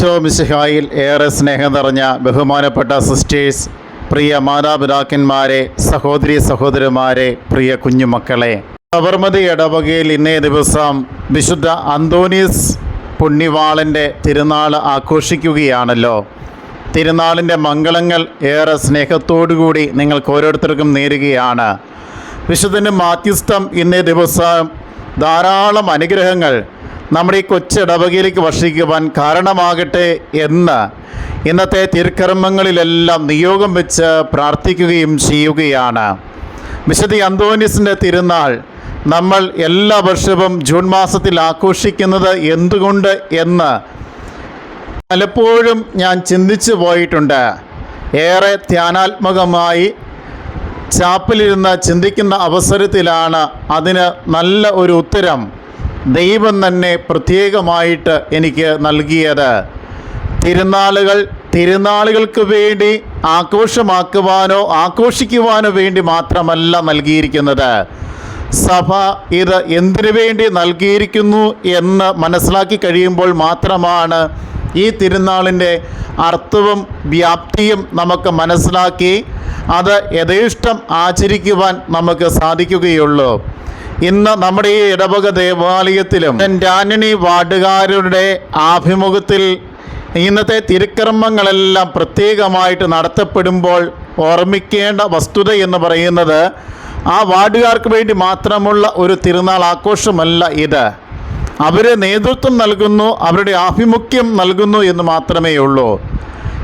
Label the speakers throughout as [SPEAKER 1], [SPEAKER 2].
[SPEAKER 1] ഈശോ മിശിഹായിൽ ഏറെ സ്നേഹം നിറഞ്ഞ ബഹുമാനപ്പെട്ട സിസ്റ്റേഴ്സ് പ്രിയ മാതാപിതാക്കന്മാരെ സഹോദരി സഹോദരന്മാരെ പ്രിയ കുഞ്ഞുമക്കളെ. സബർമതി ഇടവകയിൽ ഇന്നേ ദിവസം വിശുദ്ധ അന്തോണീസ് പുണ്യവാളന്റെ തിരുനാൾ ആഘോഷിക്കുകയാണല്ലോ. തിരുനാളിന്റെ മംഗളങ്ങൾ ഏറെ സ്നേഹത്തോടുകൂടി നിങ്ങൾക്ക് ഓരോരുത്തർക്കും നേരുകയാണ്. വിശുദ്ധന്റെ മാധ്യസ്ഥം ഇന്നേ ദിവസം ധാരാളം അനുഗ്രഹങ്ങൾ നമ്മുടെ ഈ കൊച്ചിടവകയിലേക്ക് വർഷിക്കുവാൻ കാരണമാകട്ടെ എന്ന് ഇന്നത്തെ തിരുക്കർമ്മങ്ങളിലെല്ലാം നിയോഗം വെച്ച് പ്രാർത്ഥിക്കുകയും ചെയ്യുകയാണ്. വിശുദ്ധ അന്തോണിസിന്റെ തിരുനാൾ നമ്മൾ എല്ലാ വർഷവും ജൂൺ മാസത്തിൽ ആഘോഷിക്കുന്നത് എന്തുകൊണ്ട് എന്ന് പലപ്പോഴും ഞാൻ ചിന്തിച്ചു പോയിട്ടുണ്ട്. ഏറെ ധ്യാനാത്മകമായി ചാപ്പിലിരുന്ന് ചിന്തിക്കുന്ന അവസരത്തിലാണ് അതിന് നല്ല ഒരു ഉത്തരം ദൈവം തന്നെ പ്രത്യേകമായിട്ട് എനിക്ക് നൽകിയത്. തിരുനാളുകൾ തിരുനാളുകൾക്ക് വേണ്ടി ആഘോഷമാക്കുവാനോ ആഘോഷിക്കുവാനോ വേണ്ടി മാത്രമല്ല നൽകിയിരിക്കുന്നത്. സഭ ഇത് എന്തിനു വേണ്ടി നൽകിയിരിക്കുന്നു എന്ന് മനസ്സിലാക്കി കഴിയുമ്പോൾ മാത്രമാണ് ഈ തിരുനാളിന്റെ അർത്ഥവും വ്യാപ്തിയും നമുക്ക് മനസ്സിലാക്കി അത് യഥേഷ്ടം ആചരിക്കുവാൻ നമുക്ക് സാധിക്കുകയുള്ളൂ. ഇന്ന് നമ്മുടെ ഈ ഇടവക ദേവാലയത്തിലും ആന്റണി വാർഡുകാരുടെ ആഭിമുഖ്യത്തിൽ ഇന്നത്തെ തിരുക്കർമ്മങ്ങളെല്ലാം പ്രത്യേകമായിട്ട് നടത്തപ്പെടുമ്പോൾ ഓർമ്മിക്കേണ്ട വസ്തുത എന്ന് പറയുന്നത് ആ വാർഡുകാർക്ക് വേണ്ടി മാത്രമുള്ള ഒരു തിരുനാൾ ആഘോഷമല്ല ഇത്. അവരെ നേതൃത്വം നൽകുന്നു അവരുടെ ആഭിമുഖ്യം നൽകുന്നു എന്ന് മാത്രമേ ഉള്ളൂ.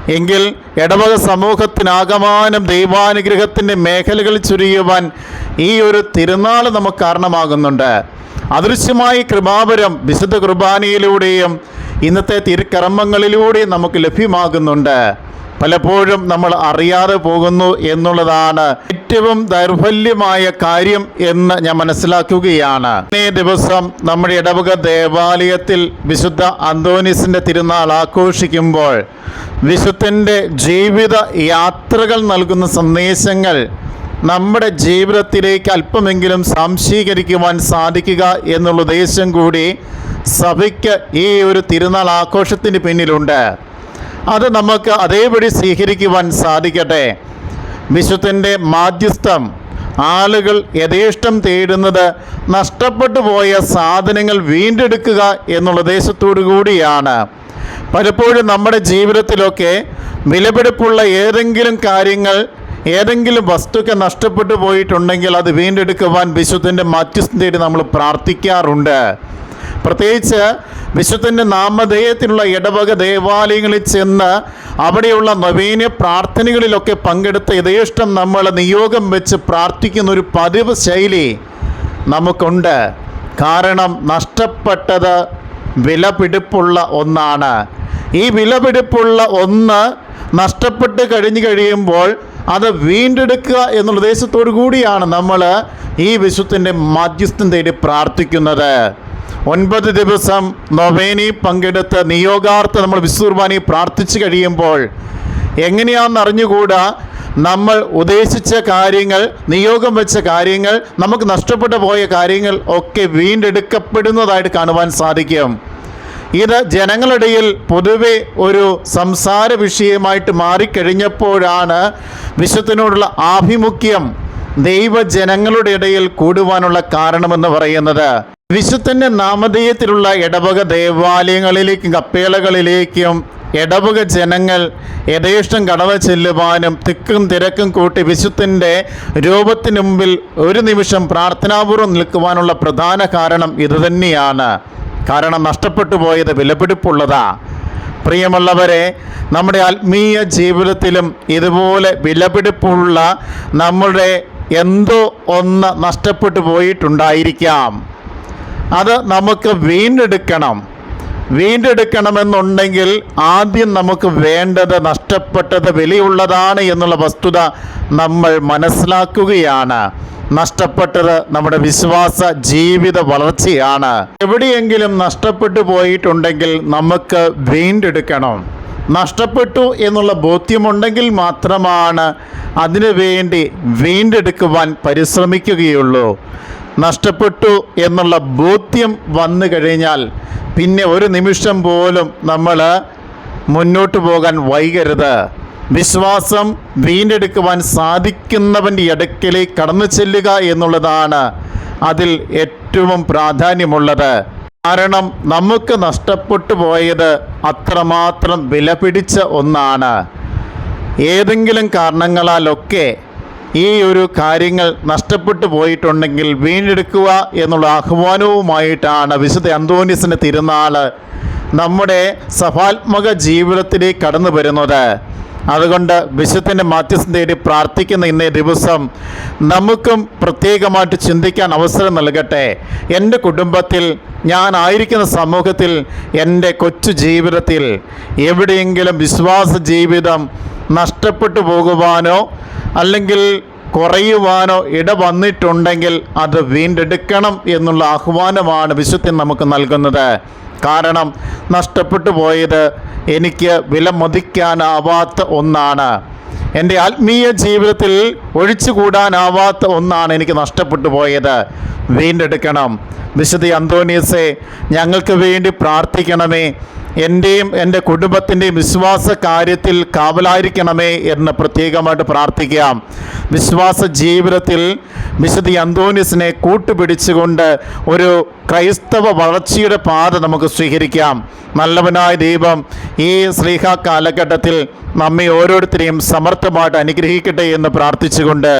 [SPEAKER 1] എങ്കിൽ ഇടവക സമൂഹത്തിനാകമാനം ദൈവാനുഗ്രഹത്തിന്റെ മേഖലകൾ ചുരിയുവാൻ ഈ ഒരു തിരുനാൾ നമുക്ക് കാരണമാകുന്നുണ്ട്. അദൃശ്യമായി കൃപാപരം വിശുദ്ധ കുർബാനയിലൂടെയും ഇന്നത്തെ തിരുക്കർമ്മങ്ങളിലൂടെയും നമുക്ക് ലഭ്യമാകുന്നുണ്ട്. പലപ്പോഴും നമ്മൾ അറിയാതെ പോകുന്നു എന്നുള്ളതാണ് ഏറ്റവും ദൗർബല്യമായ കാര്യം എന്ന് ഞാൻ മനസ്സിലാക്കുകയാണ്. ഇന്നേ ദിവസം നമ്മുടെ ഇടവക ദേവാലയത്തിൽ വിശുദ്ധ അന്തോനിസിന്റെ തിരുനാൾ ആഘോഷിക്കുമ്പോൾ വിശുദ്ധന്റെ ജീവിത യാത്രകൾ നൽകുന്ന സന്ദേശങ്ങൾ നമ്മുടെ ജീവിതത്തിലേക്ക് അല്പമെങ്കിലും സംശീകരിക്കുവാൻ സാധിക്കുക എന്നുള്ള ഉദ്ദേശം കൂടി സഭയ്ക്ക് ഈ ഒരു തിരുനാൾ ആഘോഷത്തിന് പിന്നിലുണ്ട്. അത് നമുക്ക് അതേപടി സ്വീകരിക്കുവാൻ സാധിക്കട്ടെ. വിശുദ്ധന്റെ മാധ്യസ്ഥം ആളുകൾ യഥേഷ്ടം തേടുന്നത് നഷ്ടപ്പെട്ടു പോയ സാധനങ്ങൾ വീണ്ടെടുക്കുക എന്നുള്ള ഉദ്ദേശത്തോടു കൂടിയാണ്. പലപ്പോഴും നമ്മുടെ ജീവിതത്തിലൊക്കെ വിലപിടിപ്പുള്ള ഏതെങ്കിലും കാര്യങ്ങൾ ഏതെങ്കിലും വസ്തുക്കൾ നഷ്ടപ്പെട്ടു പോയിട്ടുണ്ടെങ്കിൽ അത് വീണ്ടെടുക്കുവാൻ വിശുദ്ധന്റെ മധ്യസ്ഥം നമ്മൾ പ്രാർത്ഥിക്കാറുണ്ട്. പ്രത്യേകിച്ച് വിശുദ്ധന്റെ നാമധേയത്തിലുള്ള ഇടവക ദേവാലയങ്ങളിൽ ചെന്ന് അവിടെയുള്ള നവീന പ്രാർത്ഥനകളിലൊക്കെ പങ്കെടുത്ത് യഥേഷ്ടം നമ്മൾ നിയോഗം വെച്ച് പ്രാർത്ഥിക്കുന്ന ഒരു പതിവ് ശൈലി നമുക്കുണ്ട്. കാരണം നഷ്ടപ്പെട്ടത് വിലപിടിപ്പുള്ള ഒന്നാണ്. ഈ വിലപിടിപ്പുള്ള ഒന്ന് നഷ്ടപ്പെട്ട് കഴിഞ്ഞു കഴിയുമ്പോൾ അത് വീണ്ടെടുക്കുക എന്നുള്ള ഉദ്ദേശത്തോടു കൂടിയാണ് നമ്മൾ ഈ വിശുദ്ധന്റെ മധ്യസ്ഥം തേടി പ്രാർത്ഥിക്കുന്നത്. ഒൻപത് ദിവസം നൊവേനി പങ്കെടുത്ത് നിയോഗാർത്ഥ നമ്മൾ വിശുർബാനി പ്രാർത്ഥിച്ചു കഴിയുമ്പോൾ എങ്ങനെയാണെന്ന് അറിഞ്ഞുകൂടാ? നമ്മൾ ഉദ്ദേശിച്ച കാര്യങ്ങൾ നിയോഗം വെച്ച കാര്യങ്ങൾ നമുക്ക് നഷ്ടപ്പെട്ടു പോയ കാര്യങ്ങൾ ഒക്കെ വീണ്ടെടുക്കപ്പെടുന്നതായിട്ട് കാണുവാൻ സാധിക്കും. ഇത് ജനങ്ങളിടയിൽ പൊതുവെ ഒരു സംസാര വിഷയമായിട്ട് മാറിക്കഴിഞ്ഞപ്പോഴാണ് വിശ്വത്തിനോടുള്ള ആഭിമുഖ്യം ദൈവജനങ്ങളുടെ ഇടയിൽ കൂടുവാനുള്ള കാരണമെന്ന് പറയുന്നത്. വിശുദ്ധന്റെ നാമധേയത്തിലുള്ള ഇടവക ദേവാലയങ്ങളിലേക്കും കപ്പേളകളിലേക്കും ഇടവക ജനങ്ങൾ യഥേഷ്ടം കടവ ചെല്ലുവാനും തിക്കും തിരക്കും കൂട്ടി വിശുദ്ധന്റെ രൂപത്തിന് മുമ്പിൽ ഒരു നിമിഷം പ്രാർത്ഥനാപൂർവം നിൽക്കുവാനുള്ള പ്രധാന കാരണം ഇതുതന്നെയാണ് കാരണം നഷ്ടപ്പെട്ടു പോയത് വിലപിടിപ്പുള്ളതാ. പ്രിയമുള്ളവരെ നമ്മുടെ ആത്മീയ ജീവിതത്തിലും ഇതുപോലെ വിലപിടിപ്പുള്ള നമ്മുടെ എന്തോ ഒന്ന് നഷ്ടപ്പെട്ടു പോയിട്ടുണ്ടായിരിക്കാം. അത് നമുക്ക് വീണ്ടെടുക്കണം. വീണ്ടെടുക്കണമെന്നുണ്ടെങ്കിൽ ആദ്യം നമുക്ക് വേണ്ടത് നഷ്ടപ്പെട്ടത് വിലയുള്ളതാണ് എന്നുള്ള വസ്തുത നമ്മൾ മനസ്സിലാക്കുകയാണ്. നഷ്ടപ്പെട്ടത് നമ്മുടെ വിശ്വാസ ജീവിത വളർച്ചയാണ്. എവിടെയെങ്കിലും നഷ്ടപ്പെട്ടു പോയിട്ടുണ്ടെങ്കിൽ നമുക്ക് വീണ്ടെടുക്കണം. നഷ്ടപ്പെട്ടു എന്നുള്ള ബോധ്യമുണ്ടെങ്കിൽ മാത്രമാണ് അതിനു വേണ്ടി വീണ്ടെടുക്കുവാൻ പരിശ്രമിക്കുകയുള്ളൂ. നഷ്ടപ്പെട്ടു എന്നുള്ള ബോധ്യം വന്നു കഴിഞ്ഞാൽ പിന്നെ ഒരു നിമിഷം പോലും നമ്മൾ മുന്നോട്ട് പോകാൻ വൈകരുത്. വിശ്വാസം വീണ്ടെടുക്കുവാൻ സാധിക്കുന്നവന്റെ അടുക്കലേക്ക് കടന്നു ചെല്ലുക എന്നുള്ളതാണ് അതിൽ ഏറ്റവും പ്രാധാന്യമുള്ളത്. കാരണം നമുക്ക് നഷ്ടപ്പെട്ടു പോയത് അത്രമാത്രം വില പിടിച്ച ഒന്നാണ്. ഏതെങ്കിലും കാരണങ്ങളാലൊക്കെ ഈ ഒരു കാര്യങ്ങൾ നഷ്ടപ്പെട്ടു പോയിട്ടുണ്ടെങ്കിൽ വീണ്ടെടുക്കുക എന്നുള്ള ആഹ്വാനവുമായിട്ടാണ് വിശുദ്ധ അന്തോണിസിന്റെ തിരുനാൾ നമ്മുടെ സഭാത്മക ജീവിതത്തിലേക്ക് കടന്നു വരുന്നത്. അതുകൊണ്ട് വിശുദ്ധന്റെ മാധ്യസ്ഥം തേടി പ്രാർത്ഥിക്കുന്ന ഇന്നേ ദിവസം നമുക്കും പ്രത്യേകമായിട്ട് ചിന്തിക്കാൻ അവസരം നൽകട്ടെ. എന്റെ കുടുംബത്തിൽ ഞാൻ ആയിരിക്കുന്ന സമൂഹത്തിൽ എന്റെ കൊച്ചു ജീവിതത്തിൽ എവിടെയെങ്കിലും വിശ്വാസ ജീവിതം നഷ്ടപ്പെട്ടു പോകുവാനോ അല്ലെങ്കിൽ കുറയുവാനോ ഇട വന്നിട്ടുണ്ടെങ്കിൽ അത് വീണ്ടെടുക്കണം എന്നുള്ള ആഹ്വാനമാണ് വിശുദ്ധി നമുക്ക് നൽകുന്നത്. കാരണം നഷ്ടപ്പെട്ടു പോയത് എനിക്ക് വിലമതിക്കാനാവാത്ത ഒന്നാണ്. എന്റെ ആത്മീയ ജീവിതത്തിൽ ഒഴിച്ചുകൂടാനാവാത്ത ഒന്നാണ് എനിക്ക് നഷ്ടപ്പെട്ടു പോയത്. വീണ്ടെടുക്കണം. വിശുദ്ധ അന്തോണിയസെ ഞങ്ങൾക്ക് വേണ്ടി പ്രാർത്ഥിക്കണമേ. എന്റെയും എന്റെ കുടുംബത്തിന്റെയും വിശ്വാസ കാര്യത്തിൽ കാവലായിരിക്കണമേ എന്ന് പ്രത്യേകമായിട്ട് പ്രാർത്ഥിക്കാം. വിശ്വാസ ജീവിതത്തിൽ വിശുദ്ധ അന്തോണിയസിനെ കൂട്ടുപിടിച്ചുകൊണ്ട് ഒരു ക്രൈസ്തവ വളർച്ചയുടെ പാത നമുക്ക് സ്വീകരിക്കാം. നല്ലവനായ ദൈവം ഈ സ്ലീഹ കാലഘട്ടത്തിൽ നമ്മെ ഓരോരുത്തരെയും സമർത്ഥമായിട്ട് അനുഗ്രഹിക്കട്ടെ എന്ന് പ്രാർത്ഥിച്ചുകൊണ്ട്